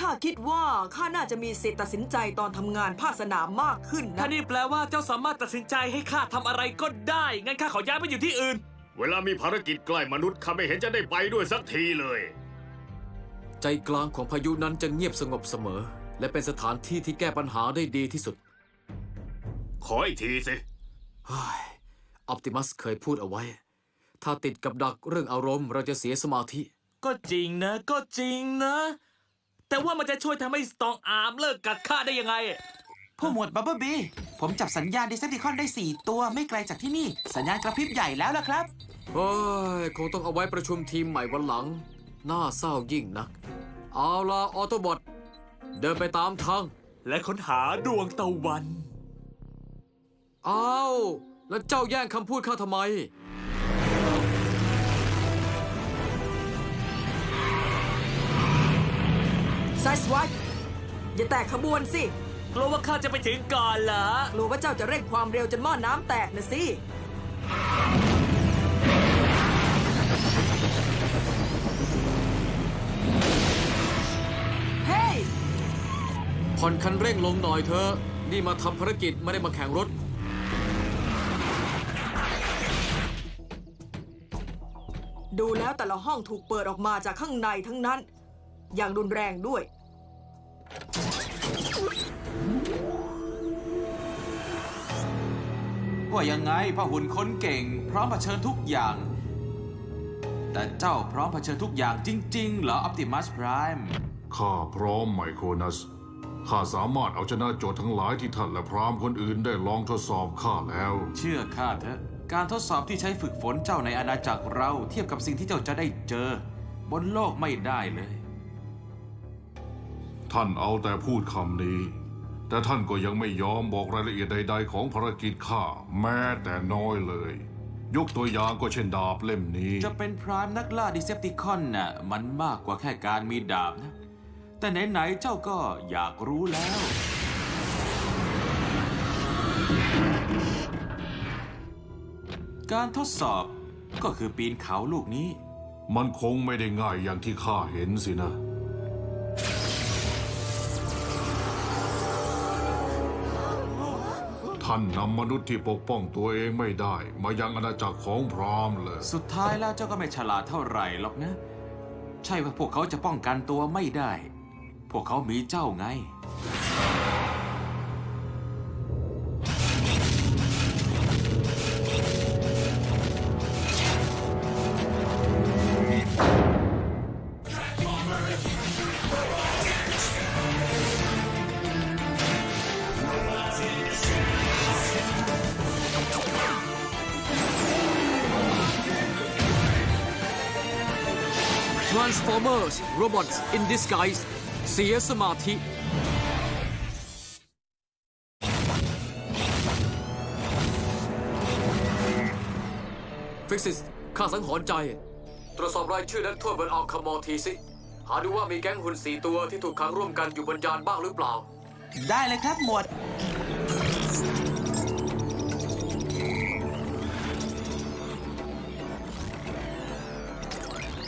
ข้าคิดว่าข้าน่าจะมีสิทธิ์ตัดสินใจตอนทำงานภาคสนามมากขึ้นถ้านะนี่แปลว่าเจ้าสามารถตัดสินใจให้ข้าทำอะไรก็ได้ งั้นข้าขอย้ายไปอยู่ที่อื่น เวลามีภารกิจใกล้มนุษย์ข้าไม่เห็นจะได้ไปด้วยสักทีเลย ใจกลางของพายุนั้นจะเงียบสงบเสมอ และเป็นสถานที่ที่แก้ปัญหาได้ดีที่สุดขออีกทีสิออปติมัสเคยพูดเอาไว้ ถ้าติดกับดักเรื่องอารมณ์เราจะเสียสมาธิ ก็จริงนะ ก็จริงนะ แต่ว่ามันจะช่วยทำให้สตองอาร์มเลิกกัดข้าได้ยังไง ผู้หมวดบับเบิ้ลบี ผมจับสัญญาณดิเซปติคอนได้ 4 ตัวไม่ไกลจากที่นี่ สัญญาณกระพริบใหญ่แล้วล่ะครับเฮ้ย คงต้องเอาไว้ประชุมทีมใหม่วันหลัง น่าเศร้ายิ่งนัก เอาละออโตบอทเดินไปตามทาง และค้นหาดวงตะวัน เอาแล้วเจ้าแย่งคำพูดข้าทำไม ไซส์ไวอย่าแตกขบวนสิ กลัวว่าข้าจะไปถึงก่อนเหรอ กลัวว่าเจ้าจะเร่งความเร็วจนหม้อน้ำแตกนะสิ เฮ้ย ผ่อนคันเร่งลงหน่อยเถอะ นี่มาทำภารกิจไม่ได้มาแข่งรถ ดูแล้วแต่ละห้องถูกเปิดออกมาจากข้างในทั้งนั้น อย่างรุนแรงด้วย ว่ายังไงพ่อหุ่นคนเก่ง พร้อมเผชิญทุกอย่าง แต่เจ้าพร้อมเผชิญทุกอย่างจริง ๆ เหรออ p ติมัสพร m มข้าพร้อมไมโครนัส ข้าสามารถเอาชนะโจทย์ทั้งหลายที่ท่านและพรามคนอื่นได้ลองทดสอบข้าแล้ว เชื่อข้าเถอะ การทดสอบที่ใช้ฝึกฝนเจ้าในอาณาจักรเราเทียบกับสิ่งที่เจ้าจะได้เจอ บนโลกไม่ได้เลย ท่านเอาแต่พูดคำนี้ แต่ท่านก็ยังไม่ยอมบอกรายละเอียดใด ๆ ของภารกิจข้าแม้แต่น้อยเลย ยกตัวอย่างก็เช่นดาบเล่มนี้ จะเป็นพรามนักล่าดิเซปติคอนน่ะมันมากกว่าแค่การมีดาบนะ แต่ไหนๆเจ้าก็อยากรู้แล้ว การทดสอบก็คือปีนเขาลูกนี้ มันคงไม่ได้ง่ายอย่างที่ข้าเห็นสินะ ท่านนำมนุษย์ที่ปกป้องตัวเองไม่ได้ มายังอาณาจักรของพรามเลย สุดท้ายแล้วเจ้าก็ไม่ฉลาดเท่าไหร่หรอกนะ ใช่ว่าพวกเขาจะป้องกันตัวไม่ได้ พวกเขามีเจ้าไง Robots in Disguise เสียสมาธิ ฟิกซิสข้าสังหรณ์ใจ ตรวจสอบรายชื่อนั้นทั่วบนอัลคามอทีสิ หาดูว่ามีแก๊งหุ่นสี่ตัวที่ถูกขังร่วมกันอยู่บนยานบ้างหรือเปล่า ได้เลยครับหมวด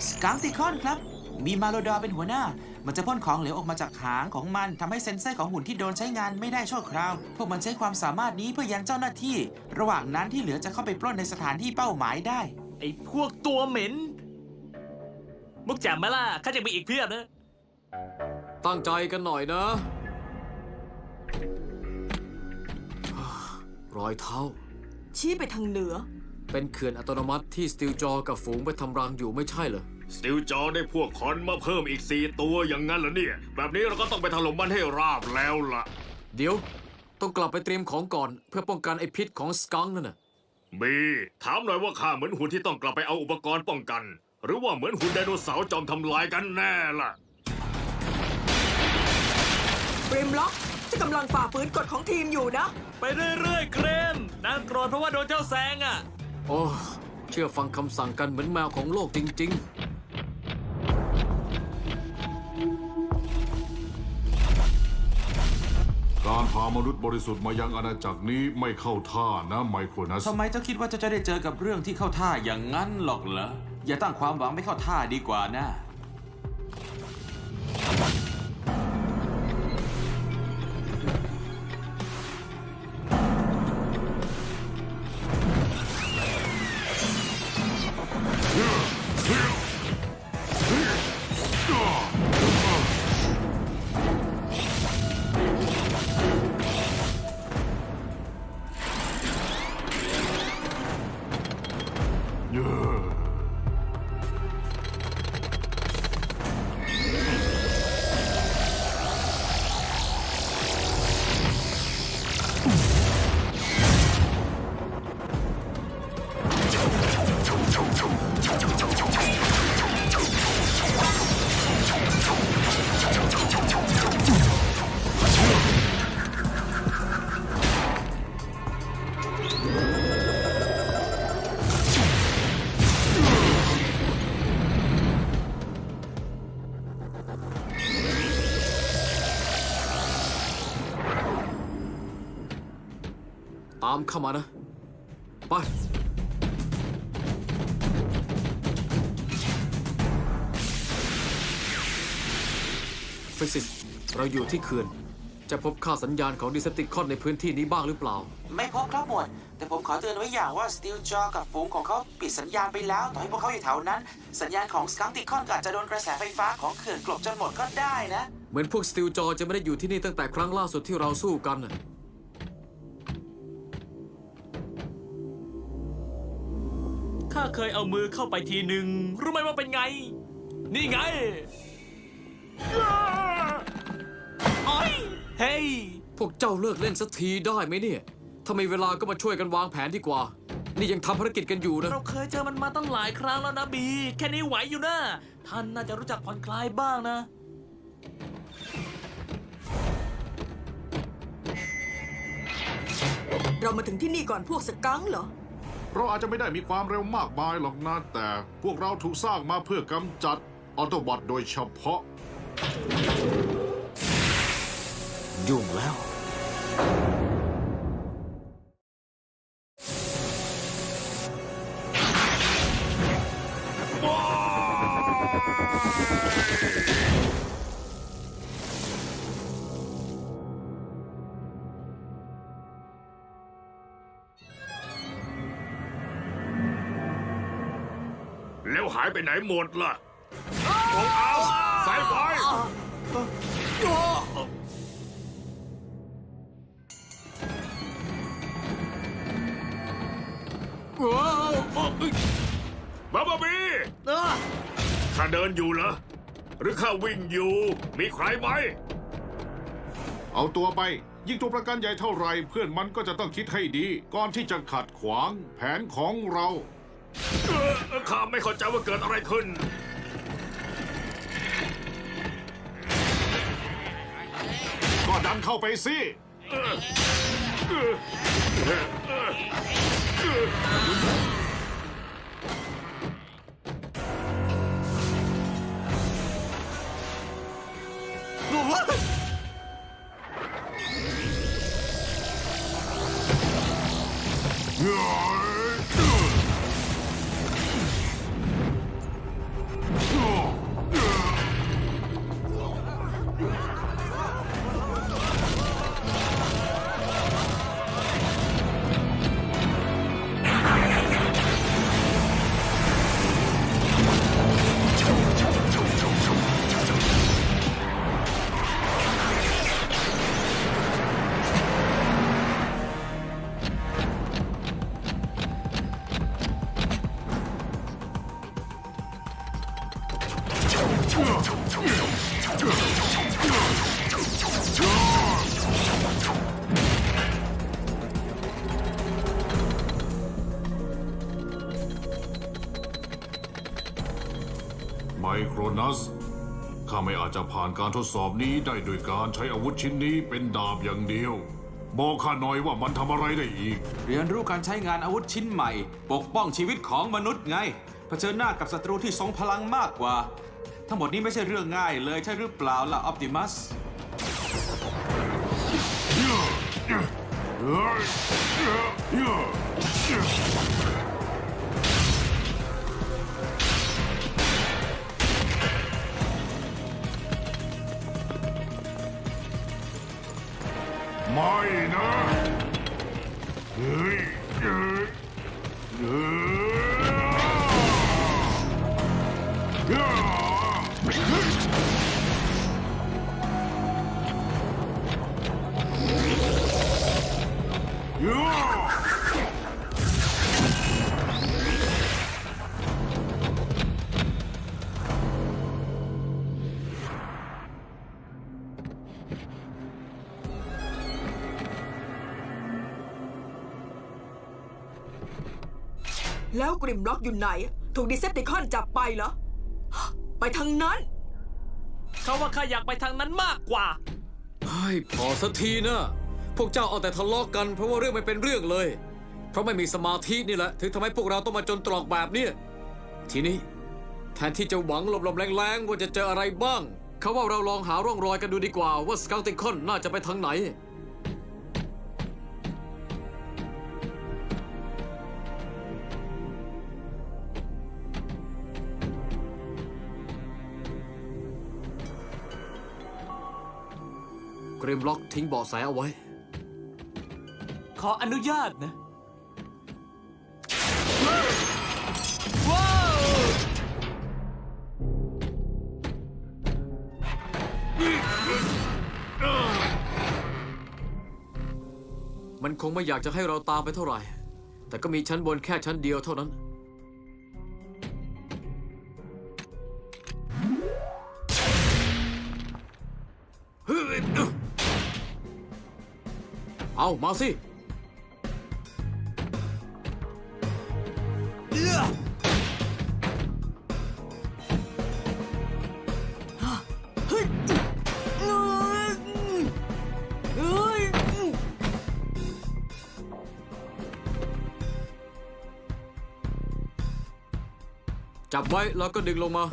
สกังติคอนครับ มีมาโลดอร์เป็นหัวหน้า มันจะพ่นของเหลวออกมาจากหางของมันทำให้เซ็นเซอร์ของหุ่นที่โดนใช้งานไม่ได้ชั่วคราว พวกมันใช้ความสามารถนี้เพื่อยังเจ้าหน้าที่ ระหว่างนั้นที่เหลือจะเข้าไปปล้นในสถานที่เป้าหมายได้ ไอ้พวกตัวเหม็น มุกแจ่มไหมล่ะข้าจะมีอีกเพียบนะ ตั้งใจกันหน่อยนะ รอยเท้า ชี้ไปทางเหนือ เป็นเขื่อนอัตโนมัติที่สติลจอกับฝูงไปทำรังอยู่ไม่ใช่เหรอ สติลจอได้พวกคอนมาเพิ่มอีกสี่ตัวอย่างนั้นเหรอเนี่ย แบบนี้เราก็ต้องไปถล่มมันให้ราบแล้วล่ะ เดี๋ยว ต้องกลับไปเตรียมของก่อน เพื่อป้องกันไอพิษของสกังนั่นน่ะบีถามหน่อยว่าข้าเหมือนหุ่นที่ต้องกลับไปเอาอุปกรณ์ป้องกัน หรือว่าเหมือนหุ่นไดโนเสาร์จอมทำลายกันแน่ล่ะเบรมล็อกจะกำลังฝ่าฝืนกฎของทีมอยู่นะ ไปเรื่อยๆ เกรมนางโกรธเพราะว่าโดนเจ้าแซงอะ โอ้ เชื่อฟังคำสั่งกันเหมือนแมวของโลกจริง การพามนุษย์บริสุทธิ์มายังอาณาจักรนี้ไม่เข้าท่านะไมโครนัสทำไมเจ้าคิดว่าเจ้าจะได้เจอกับเรื่องที่เข้าท่าอย่างนั้นหรอกเหรอ อย่าตั้งความหวังไม่เข้าท่าดีกว่านะ Yeah. ตามเข้ามานะ ไป ฟิสิสเราอยู่ที่เขื่อน จะพบค่าสัญญาณของดิเซปติคอนในพื้นที่นี้บ้างหรือเปล่า ไม่พบครับหมวด แต่ผมขอเตือนไว้อย่างว่าสตีลจอกับฝูงของเขาปิดสัญญาณไปแล้ว ต่อให้พวกเขาอยู่แถวนั้น สัญญาณของสกังติคอนก็อาจจะโดนกระแสไฟฟ้าของเขื่อนกลบจนหมดก็ได้นะ เหมือนพวกสติลจอจะไม่ได้อยู่ที่นี่ตั้งแต่ครั้งล่าสุดที่เราสู้กันน่ะ ข้าเคยเอามือเข้าไปทีหนึ่งรู้ไหมว่าเป็นไง นี่ไงโอ้ยเฮ้ยพวกเจ้าเลิกเล่นสักทีได้ไหมเนี่ย ถ้ามีเวลาก็มาช่วยกันวางแผนดีกว่า นี่ยังทำภารกิจกันอยู่นะ เราเคยเจอมันมาตั้งหลายครั้งแล้วนะบี แค่นี้ไหวอยู่นะ ท่านน่าจะรู้จักผ่อนคลายบ้างนะ เรามาถึงที่นี่ก่อนพวกสกังค์เหรอ เราอาจจะไม่ได้มีความเร็วมากมายหรอกนะแต่พวกเราถูกสร้างมาเพื่อกำจัดออโตบอทโดยเฉพาะ ยุ่งแล้วแายไปไหนหมดล่ะลงเอาสายไฟบาบาบีข้าเดินอยู่เหรอ หรือข้าวิ่งอยู่ มีใครไหม เอาตัวไป ยิ่งตัวประกันใหญ่เท่าไร เพื่อนมันก็จะต้องคิดให้ดี ก่อนที่จะขัดขวางแผนของเรา ข้าไม่เข้าใจว่าเกิดอะไรขึ้น ก็ดันเข้าไปสิ ข้าไม่อาจจะผ่านการทดสอบนี้ได้โดยการใช้อาวุธชิ้นนี้เป็นดาบอย่างเดียว บอกข้าหน่อยว่ามันทำอะไรได้อีก เรียนรู้การใช้งานอาวุธชิ้นใหม่ ปกป้องชีวิตของมนุษย์ไง เผชิญหน้ากับศัตรูที่ทรงพลังมากกว่า ทั้งหมดนี้ไม่ใช่เรื่องง่ายเลยใช่หรือเปล่าล่ะออปติมัสไม่นะเฮ้ย เฮ้ กริมล็อกอยู่ไหน ถูกดิเซปติคอนจับไปเหรอ ไปทางนั้น เขาว่าข้าอยากไปทางนั้นมากกว่า เฮ้ย พอสักทีนะ พวกเจ้าเอาแต่ทะเลาะกัน เพราะว่าเรื่องไม่เป็นเรื่องเลย เพราะไม่มีสมาธินี่แหละ ถึงทำให้พวกเราต้องมาจนตรอกแบบเนี้ยทีนี้ แทนที่จะหวังหลบๆแรงๆว่าจะเจออะไรบ้าง เขาว่าเราลองหาร่องรอยกันดูดีกว่าว่าสเกลติคอนน่าจะไปทางไหน รมล็อกทิ้งเบาะแสเอาไว้ ขออนุญาตนะว้าวมันคงไม่อยากจะให้เราตามไปเท่าไหร่ แต่ก็มีชั้นบนแค่ชั้นเดียวเท่านั้น เอามาสิเฮ้ยเอ้ยเอ้ยจับไว้แล้วก็ดึงลงมา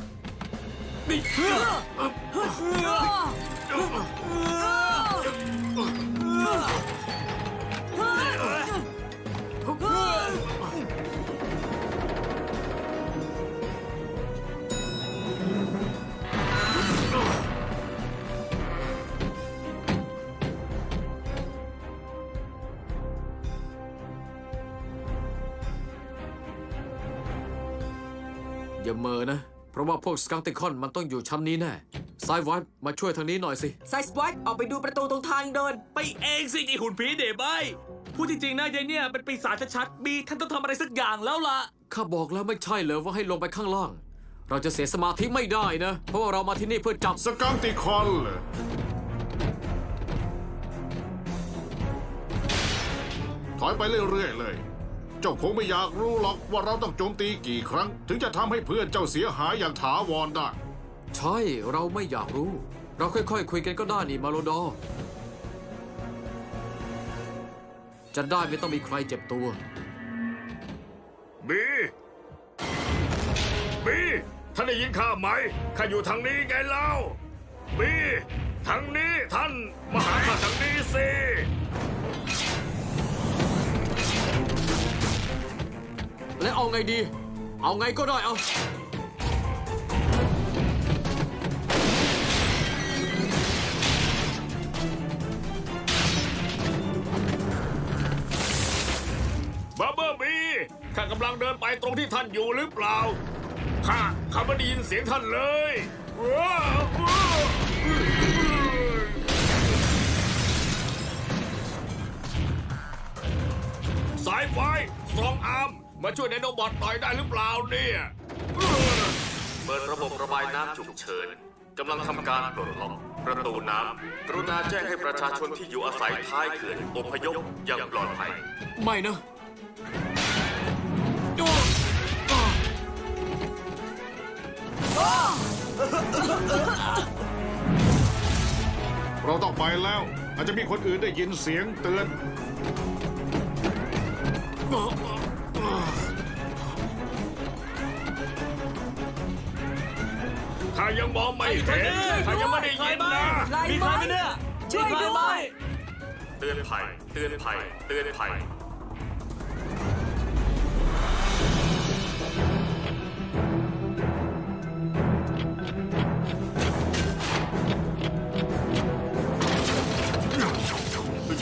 มอนะ เพราะว่าพวกสกังติคอนมันต้องอยู่ชั้นนี้แน่ไซายวัดมาช่วยทางนี้หน่อยสิ ไซส์ไวท์ออกไปดูประตูตรงทางเดิน ไปเองสิไอหุ่นผีเดบายพูดจริงๆนะยายเนี่ยเป็นปีศาจชัดๆบีท่านต้องทำอะไรสักอย่างแล้วล่ะ ข้าบอกแล้วไม่ใช่เหรอว่าให้ลงไปข้างล่าง เราจะเสียสมาธิไม่ได้นะ เพราะว่าเรามาที่นี่เพื่อจับสกังติคอนเลยถอยไปเรื่อยๆเลย เจ้าคงไม่อยากรู้หรอกว่าเราต้องโจมตีกี่ครั้ง ถึงจะทำให้เพื่อนเจ้าเสียหายอย่างถาวรได้ ใช่เราไม่อยากรู้ เราค่อยๆคุยกันก็ได้นี่มาโลดอ จะได้ไม่ต้องมีใครเจ็บตัว บี บีท่านได้ยินข้าไหมข้าอยู่ทางนี้ไงเล่า บี ทางนี้ท่านมาหาข้าทางนี้สิ เอาไงดี เอาไงก็ได้เอาบับเบิ้ลบีข้ากำลังเดินไปตรงที่ท่านอยู่หรือเปล่า ข้าข้าไม่ได้ยินเสียงท่านเลยสายไฟสองอาร์ม มาช่วยไดโนบอทหน่อยได้หรือเปล่าเนี่ยเปิดระบบระบายน้ำฉุกเฉินกำลังทำการปลดล็อกประตูน้ำกรุณาแจ้งให้ประชาชนที่อยู่อาศัยท้ายเขื่อนอพยพอย่างปลอดภัย ไม่นะเราต้องไปแล้ว อาจจะมีคนอื่นได้ยินเสียงเตือน ข้ายังมองไม่เห็นข้ายังไม่ได้ยินนะไล่มีไหใคมรไหมเนี่ยช่วยมีใครไหมด้วยเตือนภัย เตือนภัย เตือนภัย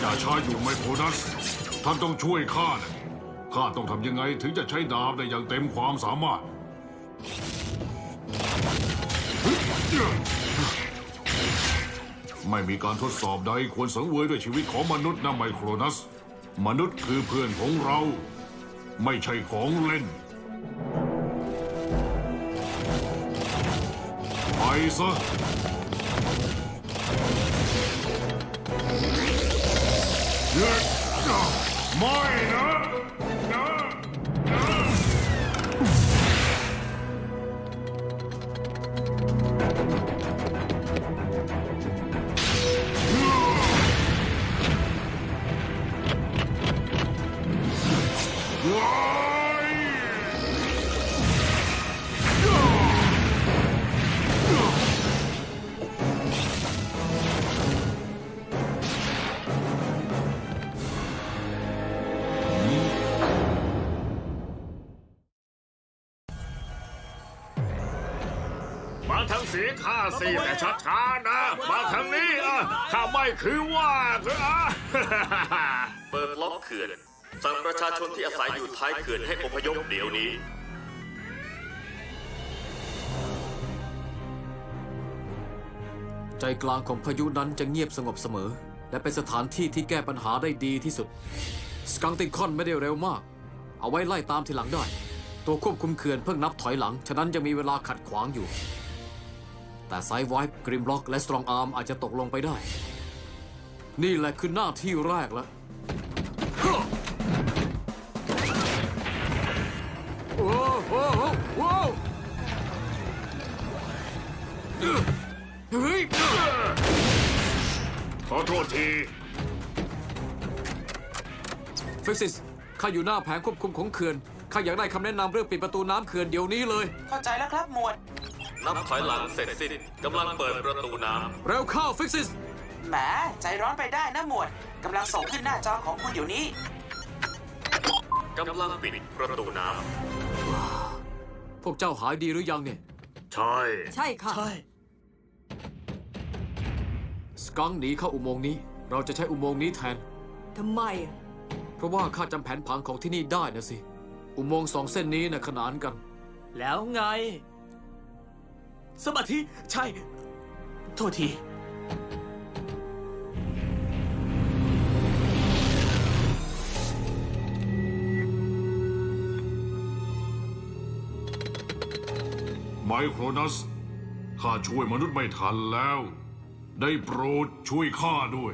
อย่าช้าอยู่ไมโครนัสท่านต้องช่วยข้านะ ข้าต้องทำยังไงถึงจะใช้ดาบได้อย่างเต็มความสามารถ ไม่มีการทดสอบใดควรสังเวยด้วยชีวิตของมนุษย์นะไมโครนัส มนุษย์คือเพื่อนของเรา ไม่ใช่ของเล่น ไปซะไม่นะ น สิแต่ช้าๆนะ มาทางนี้อะข้าไม่คือว่าอะ เปิดล็อกเขื่อน สั่งประชาชนที่อาศัยอยู่ท้ายเขื่อนให้อพยพเดี๋ยวนี้ ใจกลางของพายุนั้นจะเงียบสงบเสมอ และเป็นสถานที่ที่แก้ปัญหาได้ดีที่สุด สกังติคอนไม่ได้เร็วมาก เอาไว้ไล่ตามทีหลังได้ ตัวควบคุมเขื่อนเพิ่งนับถอยหลัง ฉะนั้นยังมีเวลาขัดขวางอยู่ แต่ไซไวป์กริมล็อกและสตรองอาร์มอาจจะตกลงไปได้ นี่แหละคือหน้าที่แรกแล้วโอ้โหโอ้โหเฮ้ยขอโทษทีฟิกซิสข้าอยู่หน้าแผงควบคุมของเขื่อน ข้าอยากได้คำแนะนำเรื่องปิดประตูน้ำเขื่อนเดี๋ยวนี้เลย เข้าใจแล้วครับหมวด นับถอยหลังเสร็จสิ้นกำลังเปิดประตูน้เร็วเข้าฟิกซิสแหมใจร้อนไปได้นะหมวดกำลังส่งขึ้นหน้าจอของคุณอยู่นี้ำกำลังปิดประตูน้พวกเจ้าหายดีหรือยังเนี่ยใช่ใช่ค่ะใช่สกังหนีเข้าอุโมงค์นี้ เราจะใช้อุโมงค์นี้แทน ทำไมอะเพราะว่าข้าจำแผนผังของที่นี่ได้นะสิ อุโมงค์สองเส้นนี้นะ่ะขนานกัน แล้วไง สมาธิ ใช่ โทษที ไมโครนัส ข้าช่วยมนุษย์ไม่ทันแล้ว ได้โปรดช่วยข้าด้วย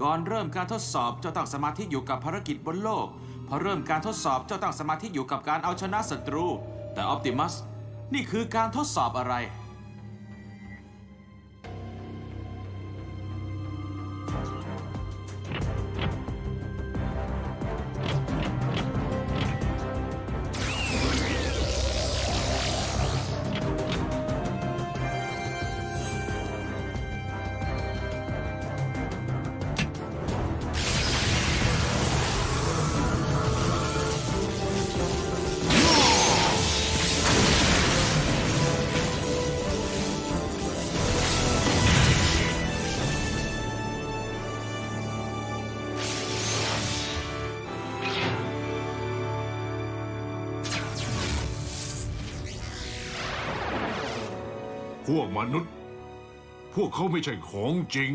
ก่อนเริ่มการทดสอบเจ้าตั้งสมาธิอยู่กับภารกิจบนโลก พอเริ่มการทดสอบเจ้าตั้งสมาธิอยู่กับการเอาชนะศัตรู แต่ออ t ติมัส นี่คือการทดสอบอะไร วกมนุษย์ พวกเขาไม่ใช่ของจริง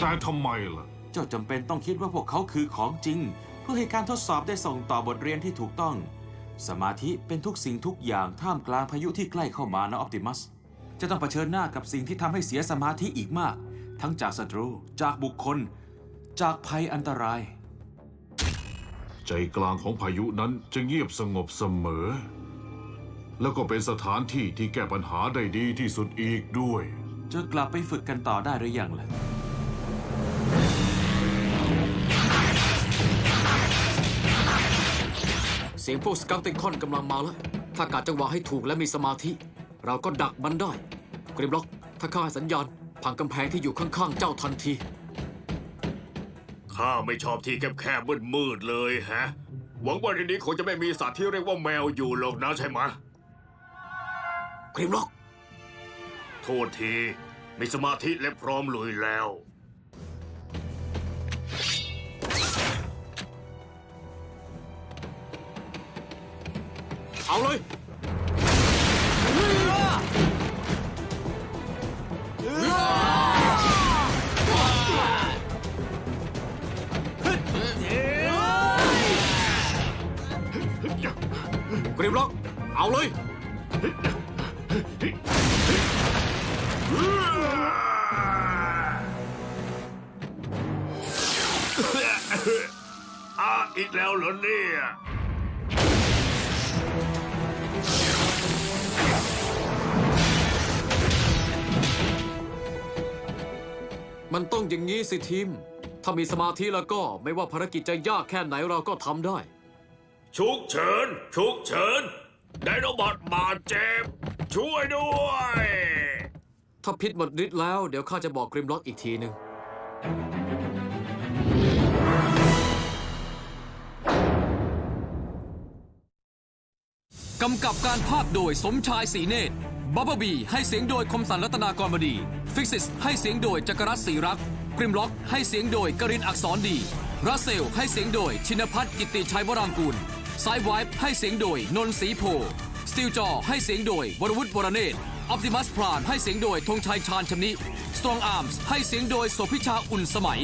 แต่ทำไมล่ะ เจ้าจำเป็นต้องคิดว่าพวกเขาคือของจริง เพื่อให้การทดสอบได้ส่งต่อบทเรียนที่ถูกต้อง สมาธิเป็นทุกสิ่งทุกอย่างท่ามกลางพายุที่ใกล้เข้ามานะออ t ติมัสจะต้องเผชิญหน้ากับสิ่งที่ทำให้เสียสมาธิอีกมาก ทั้งจากศัตรูจากบุคคล จากภัยอันตราย ใจกลางของพายุนั้นจะเงียบสงบเสมอ แล้วก็เป็นสถานที่ที่แก้ปัญหาได้ดีที่สุดอีกด้วย จะกลับไปฝึกกันต่อได้หรือยังล่ะ เสียงพวกสกังติคอนกำลังมาแล้ว ถ้ากาจังหวะให้ถูกและมีสมาธิ เราก็ดักมันได้กริมล็อก ถ้าข้าให้สัญญาณพังกำแพงที่อยู่ข้างๆ เจ้าทันที ข้าไม่ชอบที่แคบๆมืดๆเลยฮะ หวังว่าในนี้คงจะไม่มีสัตว์ที่เรียกว่าแมวอยู่หรอกนะใช่ไหมะกริมล็อก โทษที มีสมาธิและพร้อมลุยแล้ว เอาเลยกริมล็อก เอาเลย อะอีกแล้วเหรอเนี่ย มันต้องอย่างนี้สิทีม ถ้ามีสมาธิแล้วก็ไม่ว่าภารกิจจะยากแค่ไหนเราก็ทำได้ ฉุกเฉิน ฉุกเฉิน ไดโนบอทบาดเจ็บ ช่วยด้วย ถ้าพิษหมดฤทธิ์แล้ว เดี๋ยวข้าจะบอกกริมล็อกอีกทีหนึ่งกำกับการภาพโดยสมชายสีเนตรบับเบิลบีให้เสียงโดยคมสันรัตนากรบดีฟิกซิสให้เสียงโดยจักรรัตน์ศรีรักษ์กริมล็อกให้เสียงโดยกรินอักษรดีรัสเซลให้เสียงโดยชินพัฒน์กิตติชัยวรางกูลไซไวฟ์ให้เสียงโดยนนท์ศรีโพ สติลจอให้เสียงโดยวรวุฒิวรเนตรออปติมัสพรานให้เสียงโดยธงชัยชาญชำนิสตรองอาร์มส์ให้เสียงโดยโสพิชาอุ่นสมัย